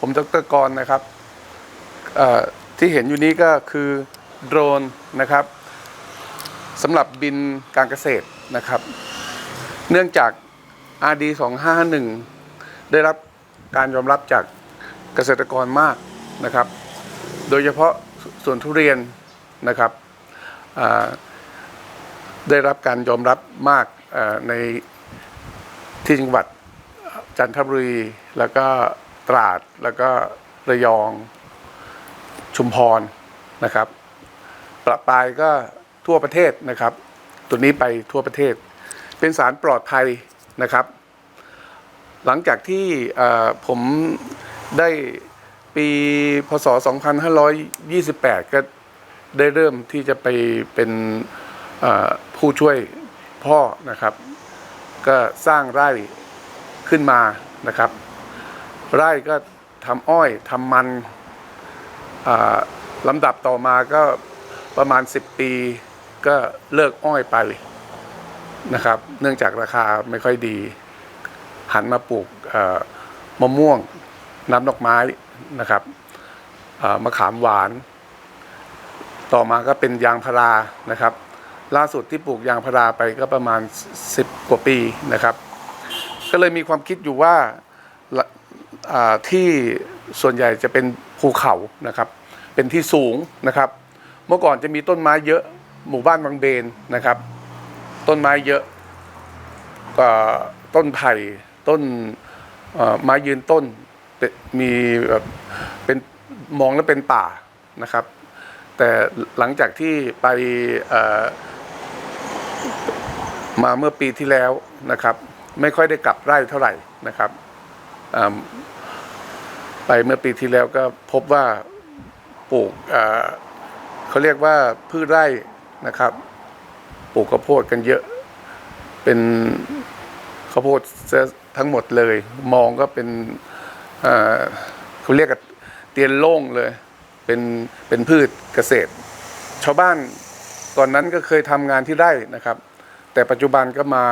ผมดรกรนะครับที่เห็นอยู่นี้ก็คือโดรนนะครับสำหรับบินการเกษตรนะครับ เนื่องจาก RD 2551ได้รับการยอมรับจากเกษตรกรมากนะครับ โดยเฉพาะส่วนทุเรียนนะครับได้รับการยอมรับมากในที่จังหวัดจันทบุรีแล้วก็ ตราดแล้วก็ระยองชุมพรนะครับ ประปายก็ทั่วประเทศนะครับ ตัวนี้ไปทั่วประเทศ เป็นสารปลอดภัยนะครับ หลังจากที่ผมได้ปีพศ 2528 ก็ได้เริ่มที่จะไปเป็นผู้ช่วยพ่อนะครับ ก็สร้างไร่ขึ้นมานะครับ ไร่ก็ทำอ้อยทำมันอ่าลำดับต่อมาก็ประมาณ 10 ปีก็เลิกอ้อยไปนะครับ เนื่องจากราคาไม่ค่อยดี หันมาปลูกมะม่วงน้ำดอกไม้นะครับมะขามหวาน ต่อมาก็เป็นยางพารานะครับ ล่าสุดที่ปลูกยางพาราไปก็ประมาณ 10 กว่าปีนะครับ ก็เลยมีความคิดอยู่ว่า ที่ส่วนใหญ่จะเป็นภูเขานะครับ เป็นที่สูงนะครับ เมื่อก่อนจะมีต้นไม้เยอะหมู่บ้านบางเบนนะครับ ต้นไม้เยอะก็ต้นไผ่ต้นไม้ยืนต้นมีแบบเป็นมองแล้วเป็นป่านะครับ แต่หลังจากที่ไปมาเมื่อปีที่แล้วนะครับ ไม่ค่อยได้กลับไร่เท่าไหร่นะครับ ไปเมื่อปีที่แล้วก็พบว่าปลูกเขาเรียกว่าพืชไร่นะครับ ปลูกข้าวโพดกันเยอะ เป็นข้าวโพดทั้งหมดเลย มองก็เป็นเอ่อเขาเรียกกันเตียนโล่งเลย เป็นเป็นพืชเกษตร ชาวบ้านก่อนนั้นก็เคยทำงานที่ไร่นะครับ แต่ปัจจุบันก็มา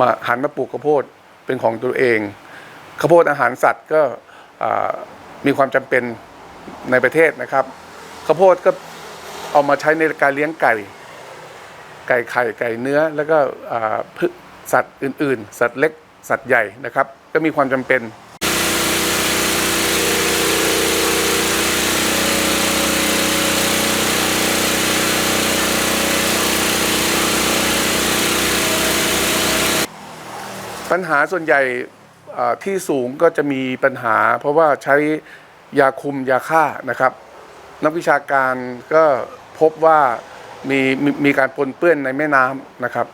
มาหันมาปลูกข้าวโพดเป็นของตัวเอง ข้าวโพดอาหารสัตว์ก็มีความจำเป็นในประเทศนะครับข้าวโพดก็เอามาใช้ในการเลี้ยงไก่ ไก่ไข่ไก่เนื้อ แล้วก็พืชสัตว์อื่น ๆ สัตว์เล็กสัตว์ใหญ่นะครับ ก็มีความจำเป็นปัญหาส่วนใหญ่ ที่สูงก็จะมีปัญหา เพราะว่าใช้ยาคุมยาฆ่านะครับ นักวิชาการก็พบว่ามีมีมีการปนเปื้อนในแม่น้ำนะครับ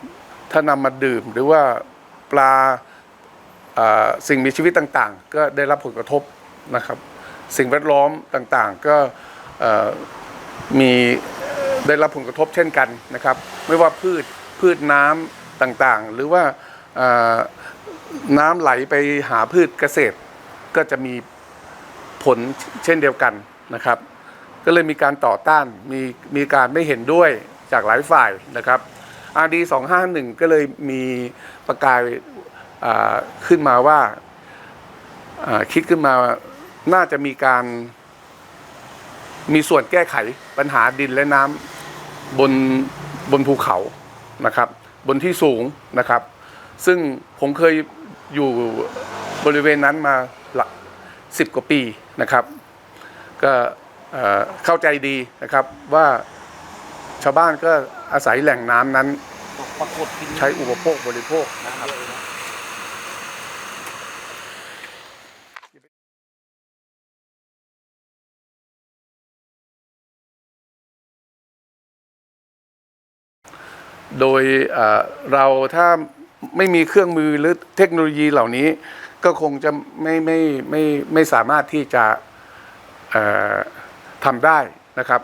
ถ้านำมาดื่มหรือว่าปลาสิ่งมีชีวิตต่างๆ ก็ได้รับผลกระทบนะครับ สิ่งแวดล้อมต่างๆ ก็มีได้รับผลกระทบเช่นกันนะครับ ไม่ว่าพืชพืชน้ำต่างๆ หรือว่า น้ำไหลไปหาพืชเกษตร ก็จะมีผลเช่นเดียวกันนะครับ ก็เลยมีการต่อต้านมีมีการไม่เห็นด้วยจากหลายฝ่ายนะครับ RD 251 ก็เลยมีประกายขึ้นมาว่าคิดขึ้นมาน่าจะมีการมีส่วนแก้ไขปัญหาดินและน้ำบนบนภูเขานะครับ บนที่สูงนะครับ ซึ่งผมเคย อยู่บริเวณนั้นมาหลักสิบกว่าปีนะครับ ก็เข้าใจดีนะครับว่าชาวบ้านก็อาศัยแหล่งน้ำนั้นใช้อุปโภคบริโภคนะครับโดยเราถ้า ไม่มีเครื่องมือหรือเทคโนโลยีเหล่านี้ ก็คงจะไม่ไม่ไม่ไม่สามารถที่จะทำได้นะครับ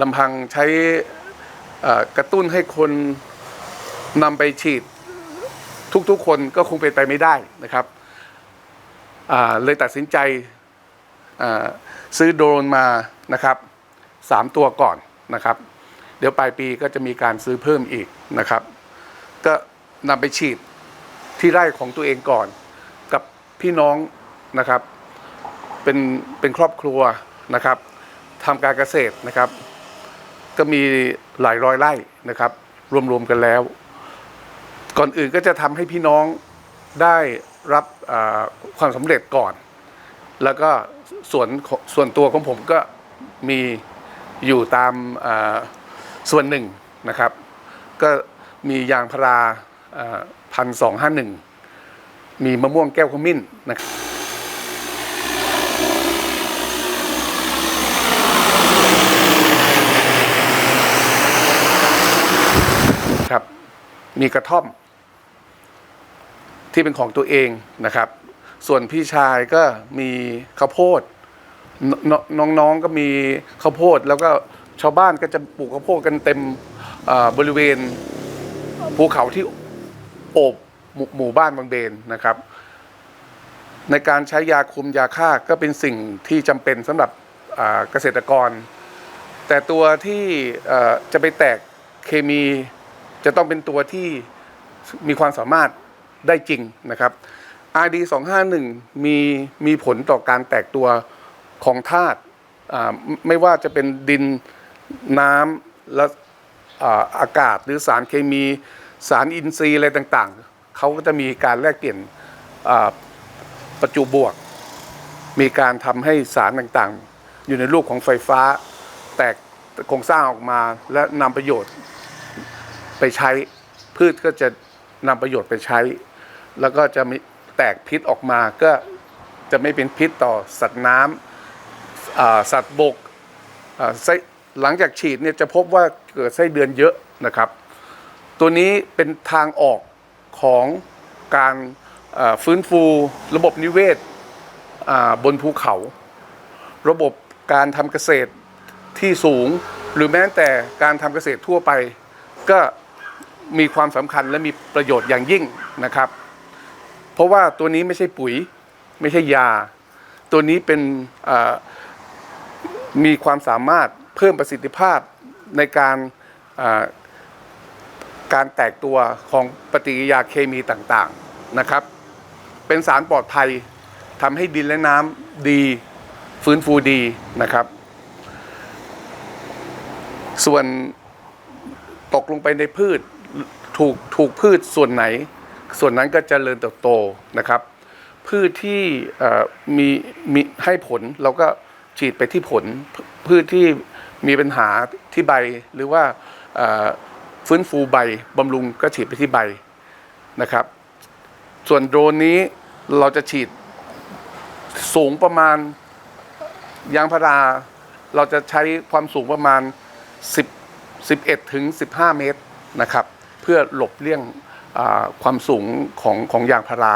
ลำพังใช้กระตุ้นให้คนนำไปฉีดทุกๆคนก็คงเป็นไปไม่ได้นะครับอ่าเลยตัดสินใจอ่าซื้อโดรนมานะครับสามตัวก่อนนะครับ เดี๋ยวปลายปีก็จะมีการซื้อเพิ่มอีกนะครับ ก็ นำไปฉีดที่ไร่ของตัวเองก่อน กับพี่น้องนะครับ เป็นเป็นครอบครัวนะครับทำการเกษตรนะครับ ก็มีหลายร้อยไร่นะครับ รวมๆกันแล้ว ก่อนอื่นก็จะทำให้พี่น้องได้รับความสำเร็จก่อน แล้วก็ส่วนส่วนตัวของผมก็มีอยู่ตามส่วนหนึ่งนะครับ ก็มียางพารา พันสองห้าหนึ่งมีมะม่วงแก้วขมิ้นนะครับครับมีกระท่อม ที่เป็นของตัวเองนะครับ ส่วนพี่ชายก็มีข้าวโพดนน้องๆก็มีข้าวโพด แล้วก็ชาวบ้านก็จะปลูกข้าวโพดกันเต็มบริเวณภูเขาที่ โอบหมู่หมู่บ้านบางเบนนะครับ ในการใช้ยาคุมยาฆ่าก็เป็นสิ่งที่จำเป็นสำหรับเกษตรกร แต่ตัวที่จะไปแตกเคมีจะต้องเป็นตัวที่มีความสามารถได้จริงนะครับ RD 251มีมีผลต่อการแตกตัวของธาตุไม่ว่าจะเป็นดินน้ำและอากาศหรือสารเคมี สารอินทรีย์อะไรต่างๆ เขาก็จะมีการแลกเปลี่ยนประจุบวก มีการทำให้สารต่างๆ อยู่ในรูปของไฟฟ้า แตกโครงสร้างออกมาและนำประโยชน์ไปใช้พืชก็จะนำประโยชน์ไปใช้ แล้วก็จะมีแตกพิษออกมาก็จะไม่เป็นพิษต่อสัตว์น้ำอ่าสัตว์บกหลังจากฉีดเนี่ยจะพบว่าเกิดไส้เดือนเยอะนะครับ ตัวนี้เป็นทางออกของการฟื้นฟูระบบนิเวศบนภูเขา ระบบการทำเกษตรที่สูง หรือแม้แต่การทำเกษตรทั่วไป ก็มีความสำคัญและมีประโยชน์อย่างยิ่งนะครับ เพราะว่าตัวนี้ไม่ใช่ปุ๋ยไม่ใช่ยา ตัวนี้เป็นมีความสามารถเพิ่มประสิทธิภาพในการ การแตกตัวของปฏิกิริยาเคมีต่างๆนะครับ เป็นสารปลอดภัยทำให้ดินและน้ำดี ฟื้นฟูดีนะครับ ส่วนตกลงไปในพืชถูกถูกพืชส่วนไหน ส่วนนั้นก็จเจริญเติบโตนะครับ พืชที่มีมีให้ผลเราก็ฉีดไปที่ผล พืชที่มีปัญหาที่ใบหรือว่า ฟื้นฟูใบบำรุงก็ฉีดไปที่ใบนะครับ ส่วนโดรนนี้เราจะฉีดสูงประมาณยางพารา เราจะใช้ความสูงประมาณ 10 11ถึง15 เมตรนะครับ เพื่อหลบเลี่ยงความสูงของของยางพารา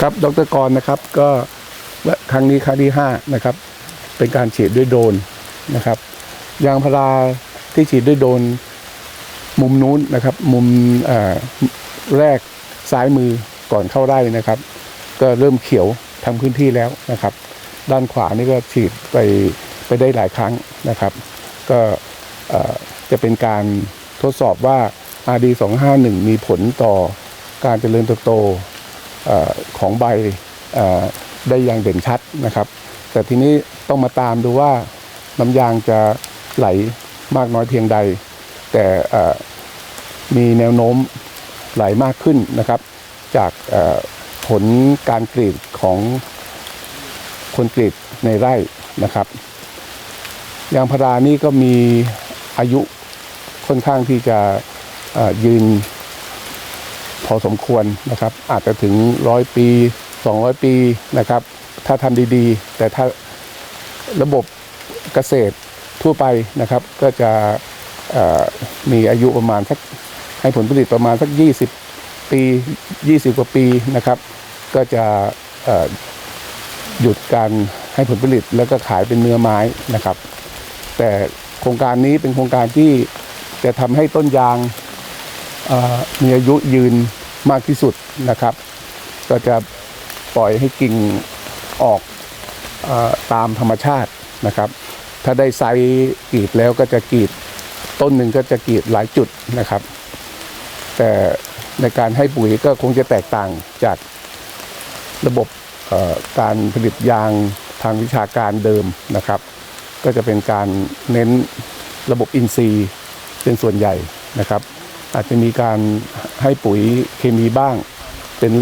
ครับดรกรนะครับก็ครั้งนี้ครั้งที่ห้านะครับเป็นการฉีดด้วยโดนนะครับยางพาราที่ฉีดด้วยโดนมุมนู้นนะครับ มุมแรกซ้ายมือก่อนเข้าไร่นะครับ ก็เริ่มเขียวทำพื้นที่แล้วนะครับ ด้านขวานี่ก็ฉีดไปไปได้หลายครั้งนะครับ ก็จะเป็นการทดสอบว่า RD 251 มีผลต่อการเจริญเติบโต ของใบได้อย่างเด่นชัดนะครับ แต่ทีนี้ต้องมาตามดูว่าน้ำยางจะไหลมากน้อยเพียงใด แต่มีแนวโน้มไหลมากขึ้นนะครับ จากผลการกรีดของคนกรีดในไร่นะครับ ยางพารานี่ก็มีอายุค่อนข้างที่จะยืน พอสมควรนะครับ อาจจะถึงร้อยปี 200 ปีนะครับ ถ้าทำดีๆ แต่ถ้าระบบเกษตรทั่วไปนะครับ ก็จะมีอายุประมาณสักให้ผลผลิตประมาณสัก 20 ปี 20 กว่าปีนะครับ ก็จะหยุดการให้ผลผลิตแล้วก็ขายเป็นเนื้อไม้นะครับ แต่โครงการนี้เป็นโครงการที่จะทำให้ต้นยางมีอายุยืน มากที่สุดนะครับ ก็จะปล่อยให้กิ่งออกอตามธรรมชาตินะครับ ถ้าได้ไซส์กรีดแล้วก็จะกรีดต้นหนึ่งก็จะกรีดหลายจุดนะครับ แต่ในการให้ปุ๋ยก็คงจะแตกต่างจากระบบการผลิตยางทางวิชาการเดิมนะครับ ก็จะเป็นการเน้นระบบอินทรีย์เป็นส่วนใหญ่นะครับ อาจจะมีการให้ปุ๋ยเคมีบ้าง เป็น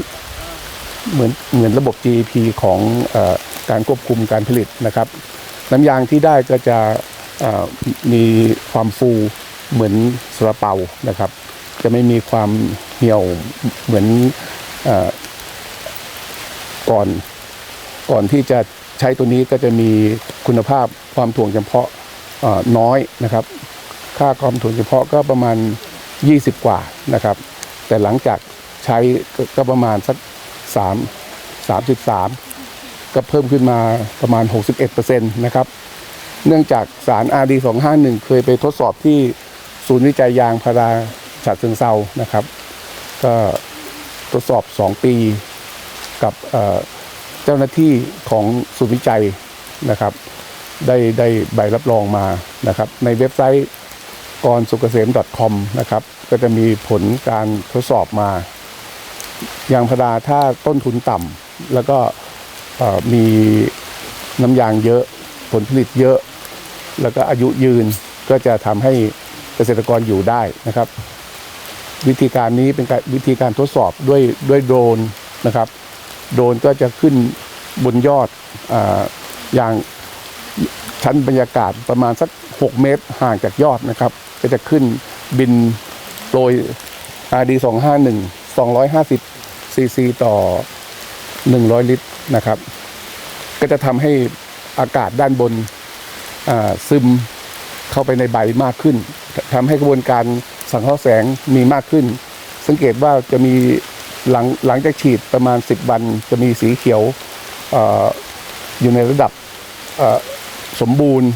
เหมือนเหมือนระบบ GEP ของอการควบคุมการผลิตนะครับ น้ำยางที่ได้ก็จะมีความฟูเหมือนสลาเปานะครับ จะไม่มีความเหี่ยวเหมือนอก่อนก่อนที่จะใช้ตัวนี้ก็จะมีคุณภาพความถ่วงจำเพาะน้อยนะครับ ค่าความถ่วงจำเพาะก็ประมาณ 20 กว่านะครับ แต่หลังจากใช้ก็ประมาณสัก3 33 ก็เพิ่มขึ้นมาประมาณ 61%นะครับ เนื่องจากสาร RD 251 เคยไปทดสอบที่ศูนย์วิจัยยางพาราฉะเชิงเซานะครับ ก็ทดสอบ 2 ปีกับเจ้าหน้าที่ของศูนย์วิจัยนะครับ ได้ได้ใบรับรองมานะครับ ในเว็บไซต์ กรสุกเกษม .com นะครับ ก็จะมีผลการทดสอบมายางพาราถ้าต้นทุนต่ำแล้วก็มีน้ำยางเยอะผลผลิตเยอะ แล้วก็อายุยืนก็จะทำให้เกษตรกรอยู่ได้นะครับ วิธีการนี้เป็นวิธีการทดสอบด้วยด้วยโดรนนะครับโดรนก็จะขึ้นบนยอดออย่างชั้นบรรยากาศประมาณสัก 6 เมตรห่างจากยอดนะครับ ก็จะขึ้นบินโดย RD 251 250ซีซีต่อ 100 ลิตรนะครับ ก็จะทำให้อากาศด้านบนซึมเข้าไปในใบมากขึ้นทำให้กระบวนการสังเคราะห์แสงมีมากขึ้น สังเกตว่าจะมีหลังหลังจากฉีดประมาณ 10 วัน จะมีสีเขียวออยู่ในระดับสมบูรณ์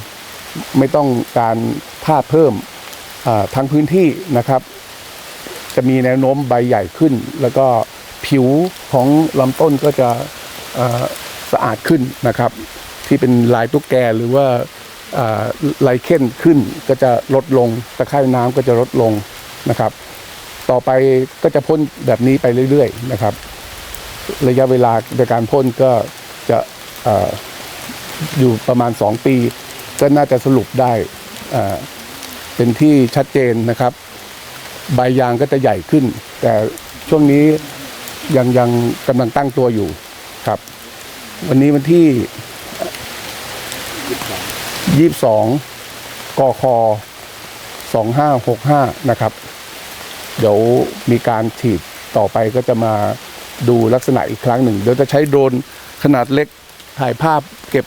ไม่ต้องการธาตุเพิ่มทั้งพื้นที่นะครับ จะมีแนวโน้มใบใหญ่ขึ้น แล้วก็ผิวของลำต้นก็จะสะอาดขึ้นนะครับ ที่เป็นลายตุ๊กแกหรือว่าลายเข้นขึ้นก็จะลดลงตะไคร่น้ำก็จะลดลงนะครับ ต่อไปก็จะพ่นแบบนี้ไปเรื่อยๆนะครับ ระยะเวลาในการพ่นก็จะเอ่ออยู่ประมาณ 2 ปี ก็น่าจะสรุปได้เป็นที่ชัดเจนนะครับ ใบยางก็จะใหญ่ขึ้น แต่ช่วงนี้ยังยังกำลังตั้งตัวอยู่ครับ วันนี้วันที่ยี่สิบสองกคสองห้าหกห้านะครับ เดี๋ยวมีการฉีดต่อไปก็จะมาดูลักษณะอีกครั้งหนึ่งเดี๋ยวจะใช้โดรนขนาดเล็กถ่ายภาพเก็บ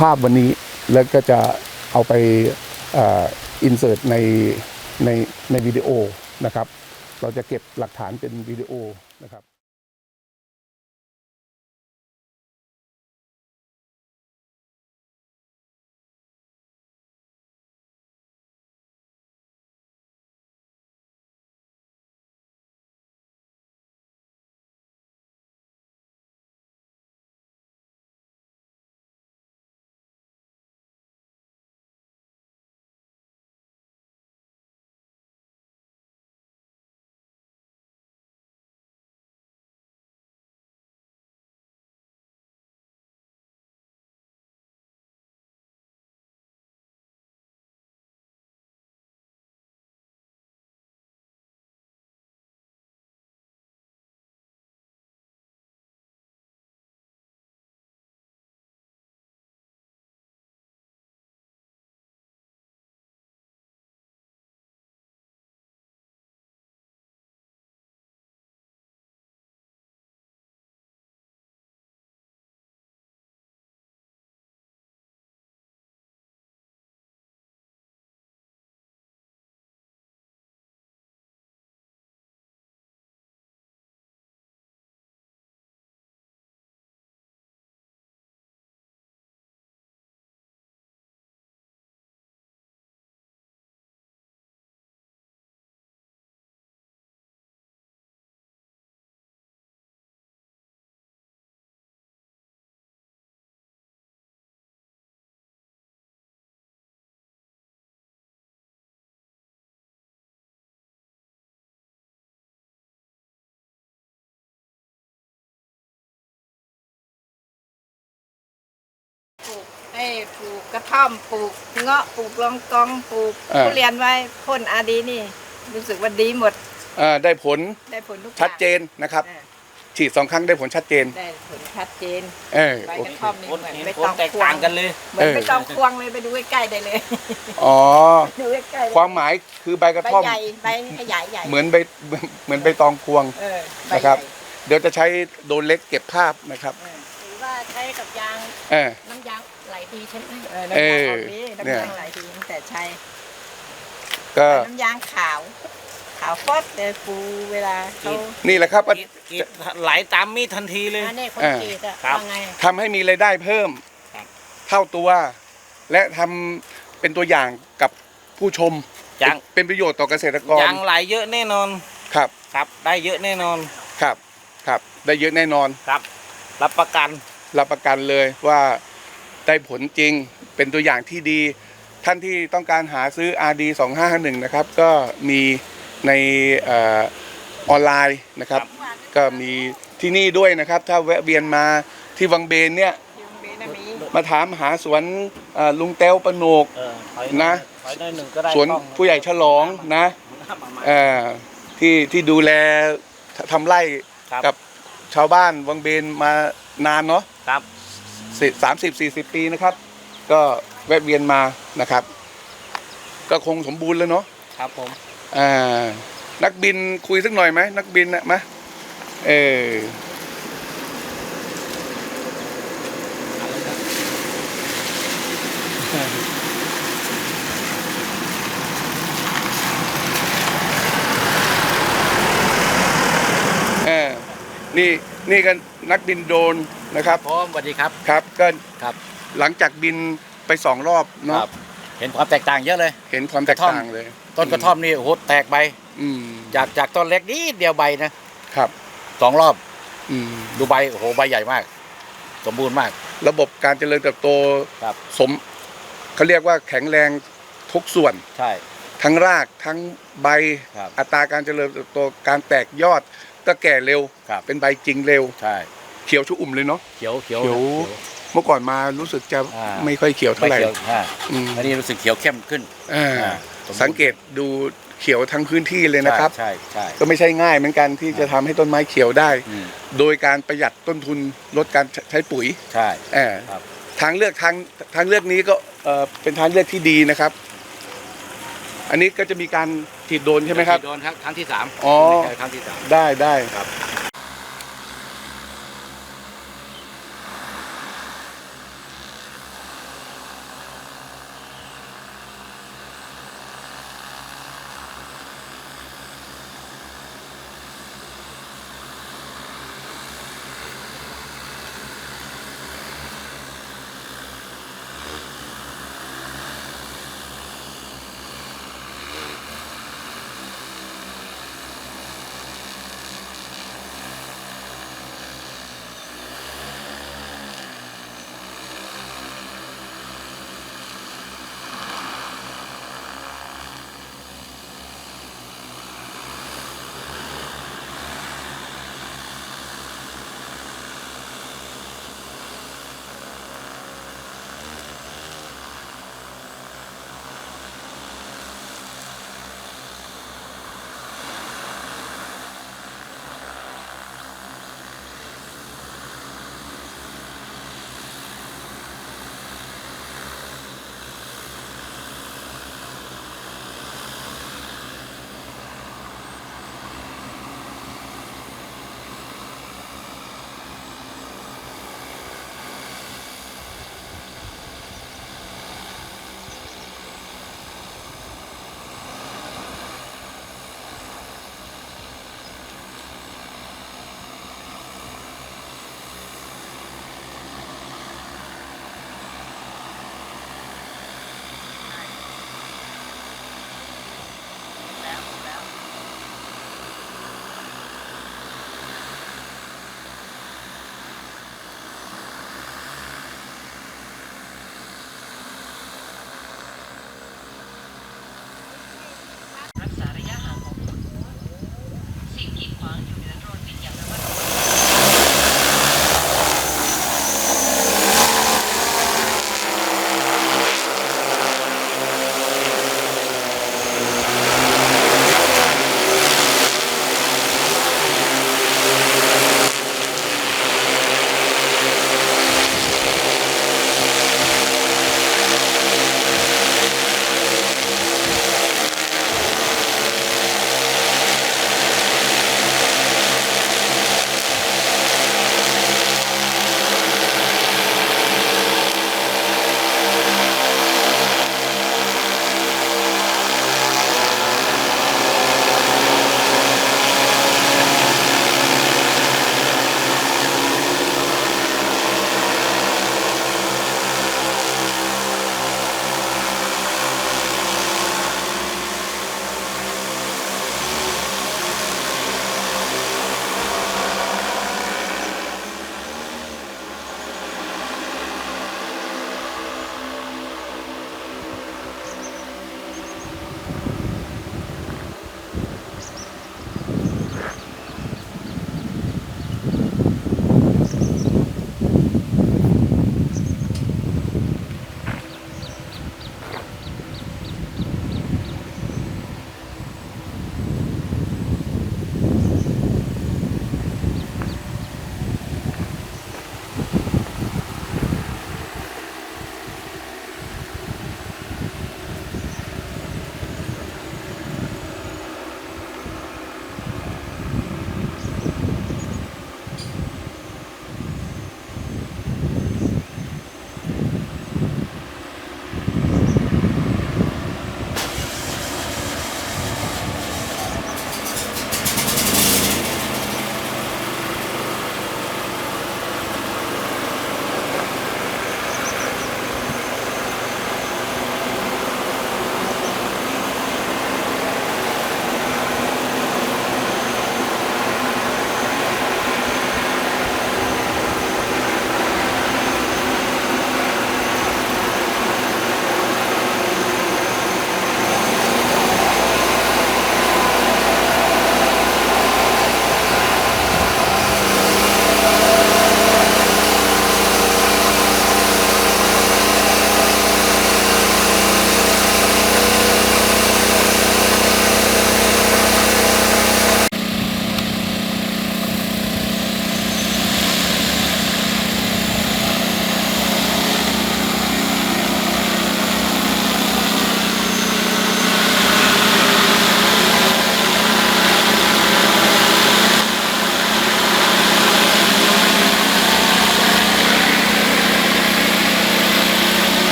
ภาพวันนี้ แล้วก็จะเอาไปอินเสิร์ตในในในวิดีโอนะครับ เราจะเก็บหลักฐานเป็นวิดีโอนะครับ อ้ปลูกกระท่อมปลูกเงาะปลูกลองกองปลูกอ่าทุเรียนไว้พ่นอาดีนี่ รู้สึกว่าดีหมดอ่าได้ผลได้ผลทุกอย่างชัดเจนนะครับ อ่าฉีดสองครั้งได้ผลชัดเจน ได้ผลชัดเจนเออใบโอกระเคท่อมนี่ผลเหมือนเห็นไม่ผต้ลองแตกควต่างงกันเลย เหมือนไม่ต้องควงเลยไปดูใกล้ๆได้เลย อ๋อ ดูใกล้ๆเลยความหมายคือใบกระใบท่อม ใหญ่ใบใหญ่ใหญ่เหมือนใบเหมือนใบตองพวง เออใบนะครับใหญ่เดี๋ยวจะใช้โดรนเล็กเก็บภาพนะครับ เออ หรือว่าใช้กับยางเออน้ำยางไหลดีใช่ไหมเออน้ำยางออกดีเออน้ำเนี่ยยางไหลดีตั้งแต่ใช้ก็น้ำยางขาว ขาวฟอดแต่ปูเวลาเขานี่แหละครับกรีดกรีดไหลตามมีดทันทีเลย อันนี้คนอ่ากรีดอะครับ ว่าไงทำให้มีรายได้เพิ่มครับ เท่าตัว และทำเป็นตัวอย่างกับผู้ชมยางเป็นประโยชน์ต่อเกษตรกรยางไหลเยอะแน่นอนครับครับ ได้เยอะแน่นอนครับครับ ได้เยอะแน่นอน ครับ รับประกันรับประกันเลยว่า ได้ผลจริงเป็นตัวอย่างที่ดี ท่านที่ต้องการหาซื้อ RD 2551นะครับ ก็มีในเออออนไลน์นะครับ ก็มีที่นี่ด้วยนะครับ ถ้าแวะเวียนมาที่วังเบนเนี่ยยุงเบนามีมาถามหาสวนเอ่อลุงเต้วประโนกเออถอยนะถอยหน่อยหนึ่งก็ได้สวนกล้องผู้ใหญ่ฉลองนะมามาเอ่อที่ที่ดูแลทำไร่ครับกับชาวบ้านวังเบนมานานเนาะครับ สามสิบสี่สิบปีนะครับ ก็แวะเวียนมานะครับ ก็คงสมบูรณ์แล้วเนาะครับผมอ่านักบินคุยสักหน่อยไหมนักบินนะมาเออเออ นี่นี่ก็นักบินโดรนนะครับพร้อมสวัสดีครับครับก็ครับหลังจากบินไปสองรอบเนาะเห็นความแตกต่างเยอะเลย เห็นความแตกต่างเลย ต้นกระท่อมนี่โอ้โหแตกใบอืมจากจากต้นเล็กนิดเดียวใบนะครับสองรอบอืมดูใบโอ้โหใบใหญ่มาก สมบูรณ์มาก ระบบการเจริญเติบโตครับ สมเขาเรียกว่าแข็งแรงทุกส่วนใช่ ทั้งรากทั้งใบครับ อัตราการเจริญเติบโตการแตกยอด ก็แก่เร็ว ครับ เป็นใบจริงเร็ว ใช่ เขียวชุ่อุ่มเลยเนาะ เขียวเขียวเขียว เมื่อก่อนมารู้สึกจะอ่า ไม่ค่อยเขียวไม่เท่าไหร่เขียวอ่าอืมอันนี้รู้สึกเขียวเข้มขึ้นอ่าอ่าสมบูรณ์สังเกตดูเขียวทั้งพื้นที่เลยนะครับ ใช่ใช่ก็ไม่ใช่ง่ายเหมือนกันที่จะทำให้ต้นไม้เขียวได้ อืมโดยการประหยัดต้นทุนลดการใช้ปุ๋ยใช่ เออครับ ทางเลือกทางทางเลือกนี้ก็เอ่อเป็นทางเลือกที่ดีนะครับ อันนี้ก็จะมีการ ฉีดโดรนใช่ไหมครับ โดนครั้งครั้งที่สามอ๋อไม่ใช่ครั้งที่สาม ได้ได้ ครับ